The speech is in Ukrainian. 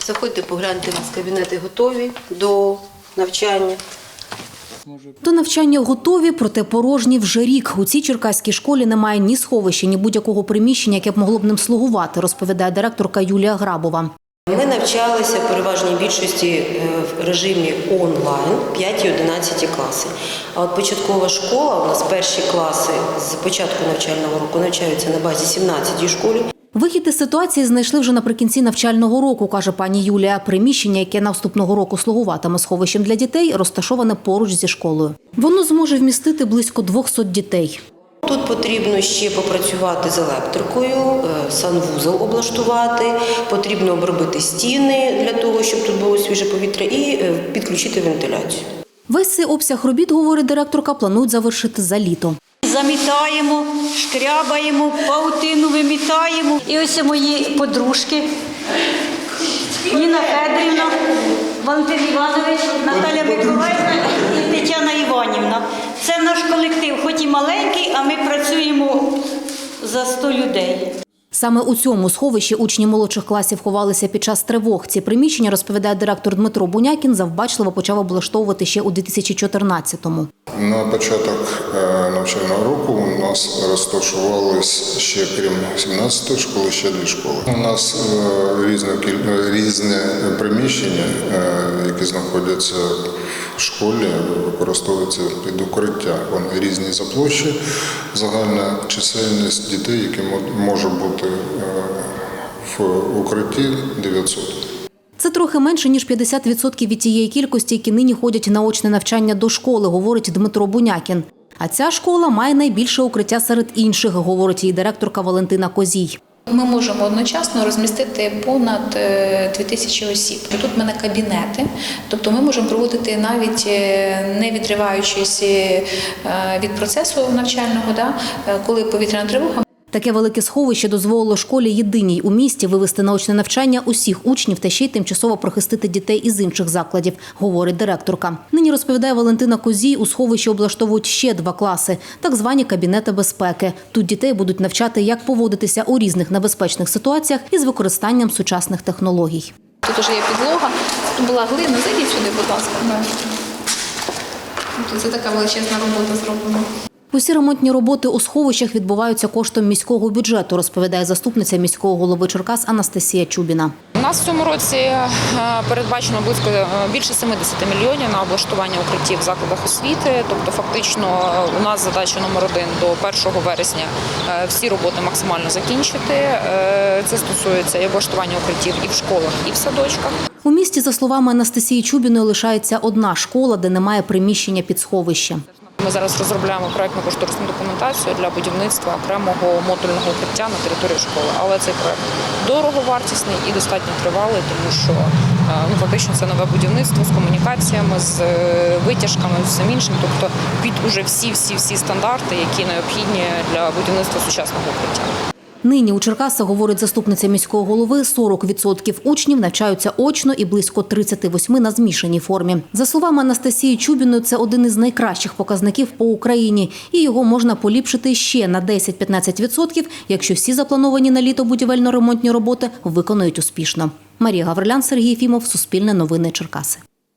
Заходьте, погляньте, у нас кабінети готові до навчання. До навчання готові, проте порожні вже рік. У цій черкаській школі немає ні сховища, ні будь-якого приміщення, яке б могло б ним слугувати, розповідає директорка Юлія Грабова. Ми навчалися в переважній більшості е, в режимі онлайн 5 і 11 класи. А от початкова школа, у нас перші класи з початку навчального року навчаються на базі 17 школі. Вихід із ситуації знайшли вже наприкінці навчального року, каже пані Юлія. Приміщення, яке наступного року слугуватиме сховищем для дітей, розташоване поруч зі школою. Воно зможе вмістити близько 200 дітей. Тут потрібно ще попрацювати з електрикою, е, санвузол облаштувати, потрібно обробити стіни для того, щоб тут було свіже повітря, і е, підключити вентиляцію. Весь цей обсяг робіт, говорить директорка, планують завершити за літо. Замітаємо, шкрябаємо, паутину вимітаємо. І ось мої подружки. Ніна Федорівна, Валентин Іванович, Наталя Миколаївна і Тетяна Іванівна. Це наш колектив, хоч і маленький, а ми працюємо за 100 людей. Саме у цьому сховищі учні молодших класів ховалися під час тривог. Ці приміщення, розповідає директор Дмитро Бунякін, завбачливо почав облаштовувати ще у 2014-му. На початок е, навчального року у нас розташувались ще крім 17-ї школи, ще дві школи. У нас е, різне, різне приміщення, е, які знаходяться в школі, використовуються під укриття. Вони різні за площі. Загальна чисельність дітей, які може бути е, в укритті 900. Це трохи менше ніж 50% від тієї кількості, які нині ходять на очне навчання до школи, говорить Дмитро Бунякін. А ця школа має найбільше укриття серед інших, говорить її директорка Валентина Козій. Ми можемо одночасно розмістити понад е, 2000 осіб. Тут в мене кабінети, тобто ми можемо проводити навіть е, не відриваючись е, від процесу навчального, е, коли повітряна тривога. Таке велике сховище дозволило школі єдиній у місті вивести на очне навчання усіх учнів та ще й тимчасово прихистити дітей із інших закладів, говорить директорка. Нині розповідає Валентина Козій, у сховищі облаштовують ще два класи, так звані кабінети безпеки. Тут дітей будуть навчати, як поводитися у різних небезпечних ситуаціях із використанням сучасних технологій. Тут вже є підлога, тут була глина. Зайдіть сюди, будь ласка. Тут це така величезна робота зроблена. Усі ремонтні роботи у сховищах відбуваються коштом міського бюджету, розповідає заступниця міського голови Черкас Анастасія Чубіна. У нас в цьому році е, передбачено близько е, більше 70 мільйонів на облаштування укриттів в закладах освіти. Тобто, фактично, е, у нас задача номер один до 1 вересня всі роботи максимально закінчити. Це стосується і облаштування укриттів і в школах, і в садочках. У місті, за словами Анастасії Чубіної, лишається одна школа, де немає приміщення під сховище. Ми зараз розробляємо проектну кошторисну документацію для будівництва окремого модульного укриття на території школи. Але цей проект дороговартісний і достатньо тривалий, тому що е, ну фактично це нове будівництво з комунікаціями, з е, витяжками, з всім іншим. Тобто під уже всі всі всі стандарти, які необхідні для будівництва сучасного укриття. Нині у Черкасах, говорить заступниця міського голови, 40% учнів навчаються очно і близько 38 на змішаній формі. За словами Анастасії Чубіної, це один із найкращих показників по Україні, і його можна поліпшити ще на 10-15%, якщо всі заплановані на літо будівельно-ремонтні роботи виконують успішно. Марія Гаврилян, Сергій Фімов, Суспільне новини Черкаси.